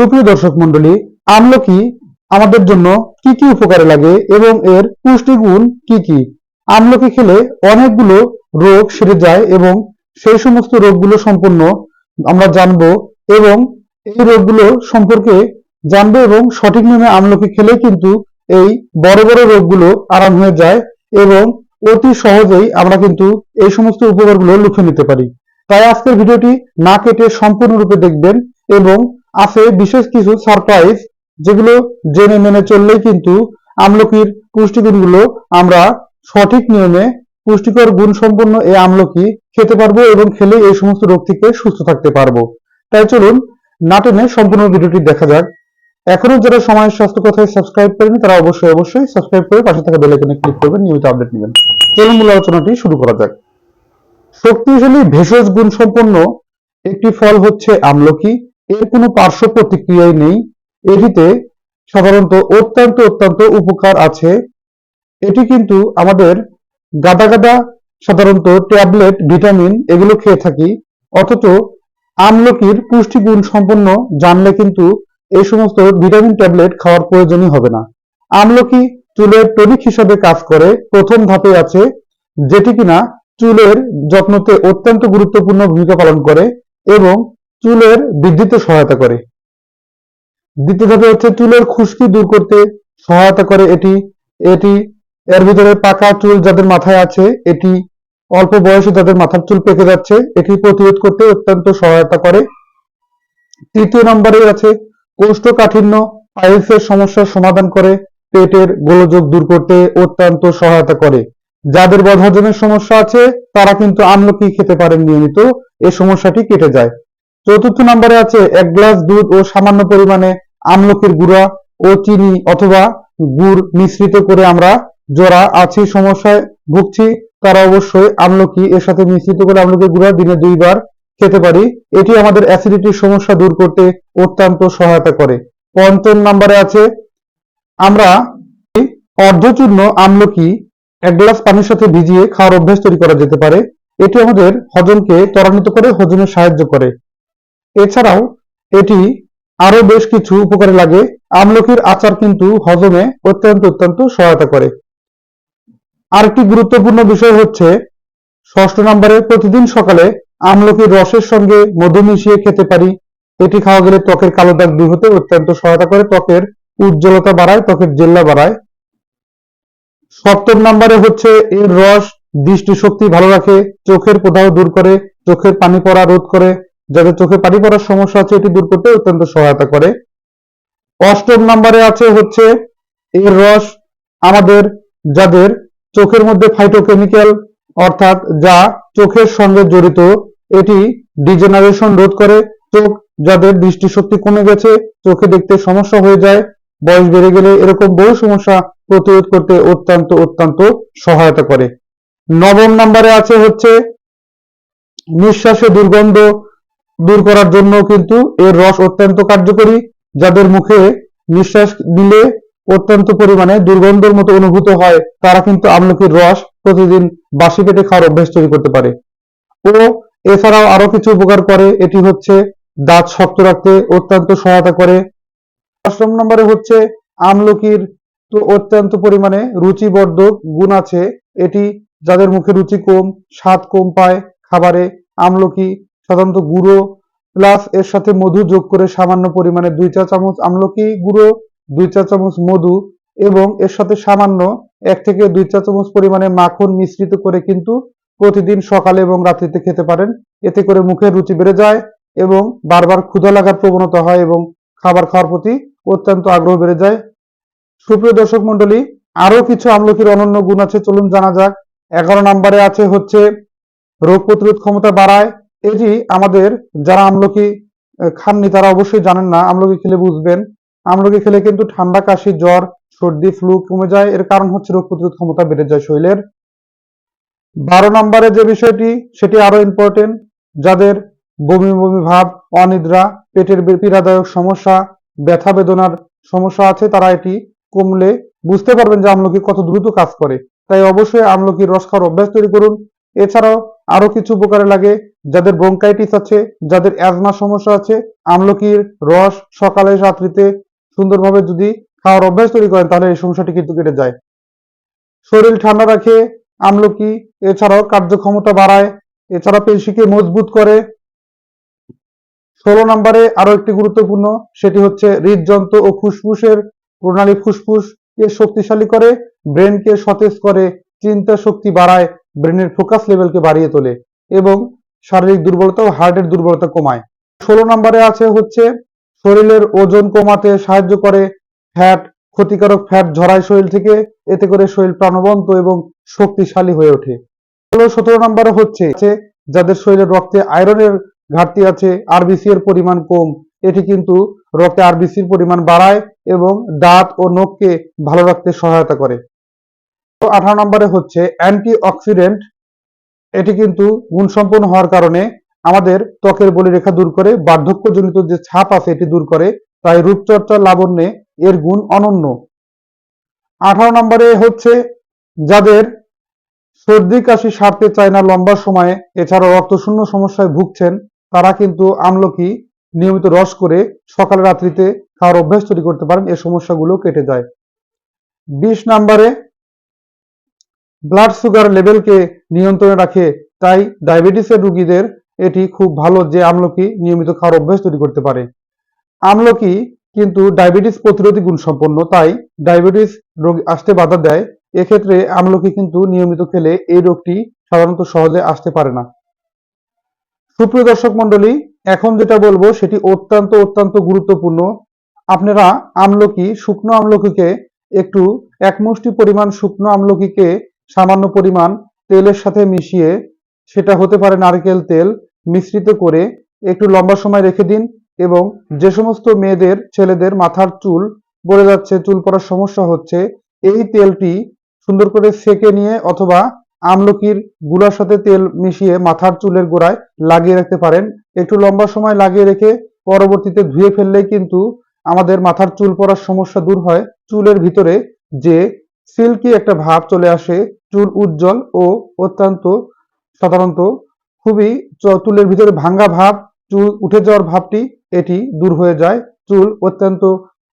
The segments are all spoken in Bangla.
সুপ্রিয় দর্শক মন্ডলী আমলকি আমাদের জন্য কি কি উপকারে লাগে এবং এর পুষ্টিগুণ কি কি? আমলকি খেলে অনেকগুলো রোগ সেরে যায় এবং সেই সমস্ত রোগগুলো সম্পূর্ণ আমরা জানব এবং এই রোগগুলো সম্পর্কে জানব এবং সঠিক নিয়মে আমলকি খেলে কিন্তু এই বড় বড় রোগগুলো আরাম হয়ে যায় এবং অতি সহজেই আমরা কিন্তু এই সমস্ত উপকারগুলো লুফে নিতে পারি। তাই আজকের ভিডিওটি না কেটে সম্পূর্ণরূপে দেখবেন এবং আছে বিশেষ কিছু সারপ্রাইজ যেগুলো জেনে মেনে চললেই কিন্তু আমলকির পুষ্টিগুণগুলো আমরা সঠিক নিয়মে পুষ্টিকর গুণ সম্পন্ন এই আমলকি খেতে পারব এবং খেলে এই সমস্ত রোগ থেকে সুস্থ থাকতে পারব। তাই চলুন না টেনে সম্পূর্ণ ভিডিওটি দেখা যাক। এখনও যারা সময় স্বাস্থ্য কথায় সাবস্ক্রাইব করেনি, তারা অবশ্যই অবশ্যই সাবস্ক্রাইব করে পাশে থাকা বেল আইকনে ক্লিক করবেন, নিয়মিত আপডেট নেবেন। চলুন মূল আলোচনাটি শুরু করা যাক। শক্তিশালী ভেষজ গুণ সম্পন্ন একটি ফল হচ্ছে আমলকি। এর কোনো পার্শ্ব প্রতিক্রিয়াই নেই। এটিতে সাধারণত অত্যন্ত অত্যন্ত উপকার আছে। এটি কিন্তু আমাদের গাদা গাদা সাধারণত ট্যাবলেট, ভিটামিন এগুলো খেয়ে থাকি। অথচ আমলকির পুষ্টিগুণ সম্পন্ন জানলে কিন্তু এই সমস্ত ভিটামিন ট্যাবলেট খাওয়ার প্রয়োজনই হবে না। আমলকি চুলের টনিক হিসাবে কাজ করে। প্রথম ধাপে আছে যেটি কিনা চুলের যত্নতে অত্যন্ত গুরুত্বপূর্ণ ভূমিকা পালন করে এবং চুলের বৃদ্ধিতে সহায়তা করে। দ্বিতীয় ধাপে হচ্ছে চুলের খুশকি দূর করতে সহায়তা করে এটি। এটি এর ভিতরে পাকা চুল যাদের মাথায় আছে, এটি অল্প বয়সে যাদের মাথার চুল পেকে যাচ্ছে, এটি প্রতিরোধ করতে অত্যন্ত সহায়তা করে। তৃতীয় নম্বরে আছে কোষ্ঠকাঠিন্য, পাইলসের সমস্যার সমাধান করে, পেটের গোলযোগ দূর করতে অত্যন্ত সহায়তা করে। যাদের বদহজমের সমস্যা আছে, তারা কিন্তু আমলকি খেতে পারেন নিয়মিত এই সমস্যাটি কেটে যায়। চতুর্থ নম্বরে আছে এক গ্লাস দুধ ও সামান্য পরিমাণে আমলকির গুঁড়া ও চিনি অথবা গুড় মিশ্রিত করে আমরা যারা আছি সমস্যায় ভুগছি, তারা অবশ্যই আমলকি এর সাথে মিশ্রিত করে আমলকির গুঁড়া দিনে দুইবার খেতে পারি। এটি আমাদের অ্যাসিডিটির সমস্যা দূর করতে অত্যন্ত সহায়তা করে। পঞ্চম নম্বরে আছে, আমরা অর্ধচূর্ণ আমলকি এক গ্লাস পানির সাথে ভিজিয়ে খাওয়ার অভ্যাস তৈরি করা যেতে পারে। এটি আমাদের হজমকে ত্বরান্বিত করে, হজমে সাহায্য করে। এছাড়াও এটি আরও বেশ কিছু উপকারে লাগে। আমলকির আচার কিন্তু হজমে অত্যন্ত অত্যন্ত সহায়তা করে। আরেকটি গুরুত্বপূর্ণ বিষয় হচ্ছে, ষষ্ঠ নম্বরে প্রতিদিন সকালে আমলকির রসের সঙ্গে মধু মিশিয়ে খেতে পারি। এটি খাওয়া গেলে ত্বকের কালো দাগ দূর হতে অত্যন্ত সহায়তা করে। ত্বকের উজ্জ্বলতা বাড়ায়, ত্বকের জেল্লা বাড়ায়। সপ্তম নম্বরে হচ্ছে, এর রস দৃষ্টিশক্তি ভালো রাখে, চোখের প্রদাহ দূর করে, চোখের পানি পড়া রোধ করে। যাদের চোখে পানি পড়ার সমস্যা আছে এটি দূর করতে অত্যন্ত সহায়তা করে। অষ্টম নম্বরে আছে হচ্ছে এর রস আমাদের, যাদের চোখের মধ্যে ফাইটোকেমিক্যাল অর্থাৎ যা চোখের সঙ্গে জড়িত, এটি ডিজেনারেশন রোধ করে। চোখ যাদের দৃষ্টিশক্তি কমে গেছে, চোখে দেখতে সমস্যা হয়ে যায়, বয়স বেড়ে গেলে এরকম বহু সমস্যা প্রতিরোধ করতে অত্যন্ত অত্যন্ত সহায়তা করে। নবম নম্বরে আছে হচ্ছে, নিঃশ্বাসে দুর্গন্ধ দূর করার জন্য কিন্তু এর রস অত্যন্ত কার্যকরী, যাদের মুখে নিঃশ্বাস দিলে অত্যন্ত পরিমাণে দুর্গন্ধের মতো অনুভূত হয়, তারা কিন্তু আমলকির রস প্রতিদিন বাসি পেটে খাওয়ার অভ্যাস তৈরি করতে পারে। ও এছাড়াও আরও কিছু উপকার করে, এটি হচ্ছে দাঁত শক্ত রাখতে অত্যন্ত সহায়তা করে। অষ্টম নম্বরে হচ্ছে আমলকির তো অত্যন্ত পরিমাণে রুচিবর্ধক গুণ আছে। এটি যাদের মুখে রুচি কম, স্বাদ কম পায় খাবারে, আমলকি সাধারণত গুঁড়ো প্লাস এর সাথে মধু যোগ করে সামান্য পরিমাণে দুই চা চামচ আমলকি গুঁড়ো, দুই চা চামচ মধু এবং এর সাথে সামান্য এক থেকে দুই চা চামচ পরিমাণে মাখন মিশ্রিত করে কিন্তু প্রতিদিন সকালে এবং রাত্রিতে খেতে পারেন। এতে করে মুখের রুচি বেড়ে যায় এবং বারবার ক্ষুধা লাগার প্রবণতা হয় এবং খাবার খাওয়ার প্রতি অত্যন্ত আগ্রহ বেড়ে যায়। সুপ্রিয় দর্শক মন্ডলী আরও কিছু আমলকির অনন্য গুণ আছে। চলুন জানা যাক। এগারো নম্বরে আছে হচ্ছে রোগ প্রতিরোধ ক্ষমতা বাড়ায় এটি আমাদের যারা আমলকি খাননি তারা অবশ্যই জানেন না। আমলকি খেলে বুঝবেন। আমলকি খেলে কিন্তু ঠান্ডা, কাশি, জ্বর, সর্দি, ফ্লু কমে যায়। এর কারণ হচ্ছে রোগ প্রতিরোধ ক্ষমতা বেড়ে যায় শরীরের। বারো নম্বরে যে বিষয়টি, সেটি আরও ইম্পর্টেন্ট যাদের বমি বমি ভাব, অনিদ্রা, পেটের পীড়াদায়ক সমস্যা, ব্যথা বেদনার সমস্যা আছে, তারা এটি কমলে বুঝতে পারবেন যে আমলকি কত দ্রুত কাজ করে। তাই অবশ্যই আমলকির রস খাওয়ার অভ্যাস তৈরি করুন। এছাড়াও আরও কিছু উপকারে লাগে। যাদের ব্রঙ্কাইটিস আছে, যাদের অ্যাজমা সমস্যা আছে, আমলকির রস সকালে রাত্রিতে সুন্দরভাবে যদি খাওয়ার অভ্যাস তৈরি করেন, তাহলে এই সমস্যাটি কিন্তু কেটে যায়। শরীর ঠান্ডা রাখে, আমলকি, এছাড়াও কার্যক্ষমতা বাড়ায় এছাড়া পেশিকে মজবুত করে। ষোলো নম্বরে আরও একটি গুরুত্বপূর্ণ, সেটি হচ্ছে হৃদযন্ত্র ও ফুসফুসের প্রণালী ফুসফুসকে শক্তিশালী করে ব্রেনকে সতেজ করে চিন্তা শক্তি বাড়ায় ব্রেনের ফোকাস লেভেলকে বাড়িয়ে তোলে এবং শারীরিক দুর্বলতা ও হার্টের দুর্বলতা কমায়। ষোলো নম্বরে আছে হচ্ছে, শরীরের ওজন কমাতে সাহায্য করে ফ্যাট, ক্ষতিকারক ফ্যাট ঝরায় শরীর থেকে, এতে করে শরীর প্রাণবন্ত এবং শক্তিশালী হয়ে ওঠে। ষোলো, সতেরো নম্বরে হচ্ছে যাদের শরীরে রক্তে আয়রনের ঘাটতি আছে আরবিসি এর পরিমাণ কম, এটি কিন্তু রক্তে আরবিসির পরিমাণ বাড়ায় এবং দাঁত ও নখকে ভালো রাখতে সহায়তা করে। আঠারো নম্বরে হচ্ছে অ্যান্টি এটি কিন্তু গুণসম্পন্ন হওয়ার কারণে আমাদের ত্বকের বলিরেখা দূর করে, বার্ধক্যজনিত যে ছাপ আছে এটি দূর করে, তাই রূপচর্চা লাবণ্যে এর গুণ অনন্য। আঠারো নম্বরে হচ্ছে যাদের সর্দি কাশি সারতে চায় না লম্বা সময়ে, এছাড়াও রক্তশূন্য সমস্যায় ভুগছেন, তারা কিন্তু আমলকি নিয়মিত রস করে সকালে রাত্রিতে খাওয়ার অভ্যাস তৈরি করতে পারেন এই সমস্যাগুলো কেটে যায়। বিশ নম্বরে ব্লাড সুগার লেভেলকে নিয়ন্ত্রণে রাখে, তাই ডায়াবেটিসের রোগীদের এটি খুব ভালো যে আমলকি নিয়মিত খাওয়ার অভ্যাস তৈরি করতে পারে। আমলকি কিন্তু ডায়াবেটিস প্রতিরোধী গুণ সম্পন্ন তাই ডায়াবেটিস রোগ আসতে বাধা দেয়, এক্ষেত্রে আমলকি কিন্তু নিয়মিত খেলে এই রোগটি সাধারণত সহজে আসতে পারে না। সুপ্রিয় দর্শক মন্ডলী এখন যেটা বলব সেটি অত্যন্ত অত্যন্ত গুরুত্বপূর্ণ। আপনারা আমলকি, শুকনো আমলকিকে একটু এক মুষ্টি পরিমাণ শুকনো আমলকিকে সামান্য পরিমাণ তেলের সাথে মিশিয়ে সেটা হতে পারে নারকেল তেল মিশ্রিত করে একটু লম্বা সময় রেখে দিন এবং যে সমস্ত মেয়েদের, ছেলেদের মাথার চুল পড়ে যাচ্ছে, চুল পড়ার সমস্যা হচ্ছে, এই তেলটি সুন্দর করে সেকে নিয়ে অথবা আমলকির গুঁড়ার সাথে তেল মিশিয়ে মাথার চুলের গোড়ায় লাগিয়ে রাখতে পারেন। একটু লম্বা সময় লাগিয়ে রেখে পরবর্তীতে ধুয়ে ফেললেই কিন্তু আমাদের মাথার চুল পড়ার সমস্যা দূর হয়। চুলের ভিতরে যে সিল্কি একটা ভাব চলে আসে চুল উজ্জ্বল ও অত্যন্ত সাধারণত। খুবই চুলের ভিতরে ভাঙ্গা ভাব, চুল উঠে যাওয়ার ভাবটি এটি দূর হয়ে যায়। চুল অত্যন্ত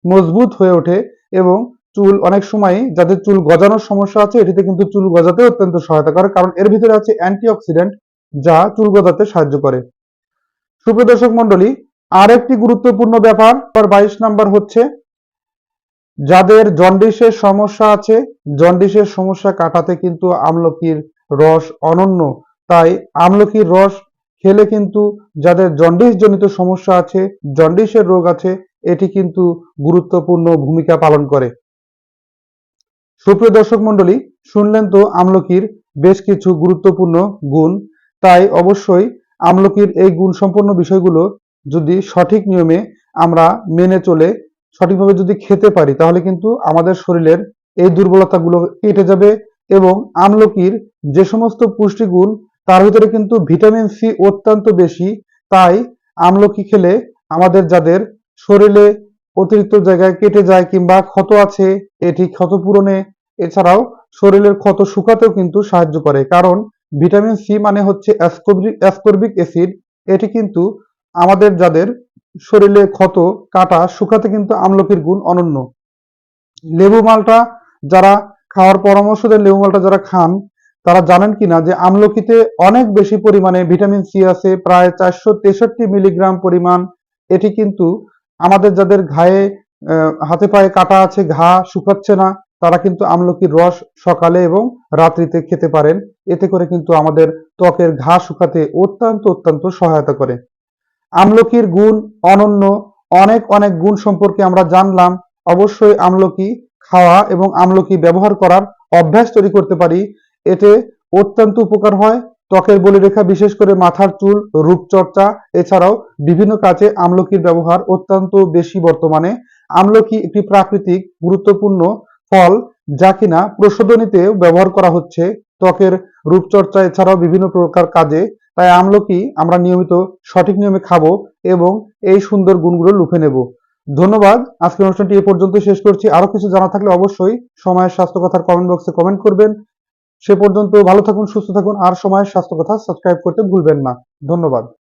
মজবুত হয়ে ওঠে এবং চুল অনেক সময় যাদের চুল গজানোর সমস্যা আছে, এটিতে কিন্তু চুল গজাতে অত্যন্ত সহায়তা করে, কারণ এর ভিতরে আছে অ্যান্টিঅক্সিডেন্ট যা চুল গজাতে সাহায্য করে। সুপ্রিয় দর্শক মন্ডলী আর একটি গুরুত্বপূর্ণ ব্যাপার বাইশ নাম্বার হচ্ছে যাদের জন্ডিসের সমস্যা আছে, জন্ডিসের সমস্যা কাটাতে কিন্তু আমলকির রস অনন্য। তাই আমলকির রস খেলে কিন্তু যাদের জন্ডিস জনিত সমস্যা আছে, জন্ডিসের রোগ আছে, এটি কিন্তু গুরুত্বপূর্ণ ভূমিকা পালন করে। সুপ্রিয় দর্শক মন্ডলী শুনলেন তো আমলকির বেশ কিছু গুরুত্বপূর্ণ গুণ। তাই অবশ্যই আমলকির এই গুণ সম্পন্ন বিষয়গুলো যদি সঠিক নিয়মে আমরা মেনে চলে সঠিকভাবে যদি খেতে পারি, তাহলে কিন্তু আমাদের শরীরের এই দুর্বলতাগুলো কেটে যাবে এবং আমলকির যে সমস্ত পুষ্টিগুণ, তার ভিতরে কিন্তু ভিটামিন সি অত্যন্ত বেশি। তাই আমলকি খেলে আমাদের যাদের শরীরে অতিরিক্ত জায়গায় কেটে যায় কিংবা ক্ষত আছে, এটি ক্ষত পূরণে, এছাড়াও শরীরের ক্ষত শুকাতেও কিন্তু সাহায্য করে। কারণ ভিটামিন সি মানে হচ্ছে অ্যাসকর্বিক অ্যাসকর্বিক অ্যাসিড এটি কিন্তু আমাদের যাদের শরীরে ক্ষত, কাটা, শুকাতে কিন্তু আমলকির গুণ অনন্য। লেবু মালটা যারা খাওয়ার পরামর্শ দেন, লেবু মালটা যারা খান, তারা জানেন কিনা যে আমলকিতে অনেক বেশি পরিমাণে ভিটামিন সি আছে, প্রায় চারশো তেষট্টি মিলিগ্রাম পরিমাণ। এটি কিন্তু আমাদের যাদের ঘায়ে হাতে পায়ে কাটা আছে, ঘা শুকাচ্ছে না, তারা কিন্তু আমলকির রস সকালে এবং রাত্রিতে খেতে পারেন। এতে করে কিন্তু আমাদের ত্বকের ঘা শুকাতে অত্যন্ত অত্যন্ত সহায়তা করে। আমলকির গুণ অনন্য। অনেক অনেক গুণ সম্পর্কে আমরা জানলাম। অবশ্যই আমলকি খাওয়া এবং আমলকি ব্যবহার করার অভ্যাস তৈরি করতে পারি। এতে অত্যন্ত উপকার হয়। ত্বকের বলিরেখা, বিশেষ করে মাথার চুল, রূপচর্চা, এছাড়াও বিভিন্ন কাজে আমলকির ব্যবহার অত্যন্ত বেশি বর্তমানে। আমলকি একটি প্রাকৃতিক, গুরুত্বপূর্ণ ফল যা কিনা প্রসাধনীতে ব্যবহার করা হচ্ছে। ত্বকের রূপচর্চা, এছাড়াও বিভিন্ন প্রকার কাজে তাই আমলকি আমরা নিয়মিত সঠিক নিয়মে খাব এবং এই সুন্দর গুণগুলো লুফে নেব। ধন্যবাদ। আজকের অনুষ্ঠানটি এ পর্যন্ত শেষ করছি। আরও কিছু জানা থাকলে অবশ্যই সময়ের স্বাস্থ্য কথার কমেন্ট বক্সে কমেন্ট করবেন। সে পর্যন্ত ভালো থাকুন, সুস্থ থাকুন, আর সময়ের স্বাস্থ্য কথা সাবস্ক্রাইব করতে ভুলবেন না। ধন্যবাদ।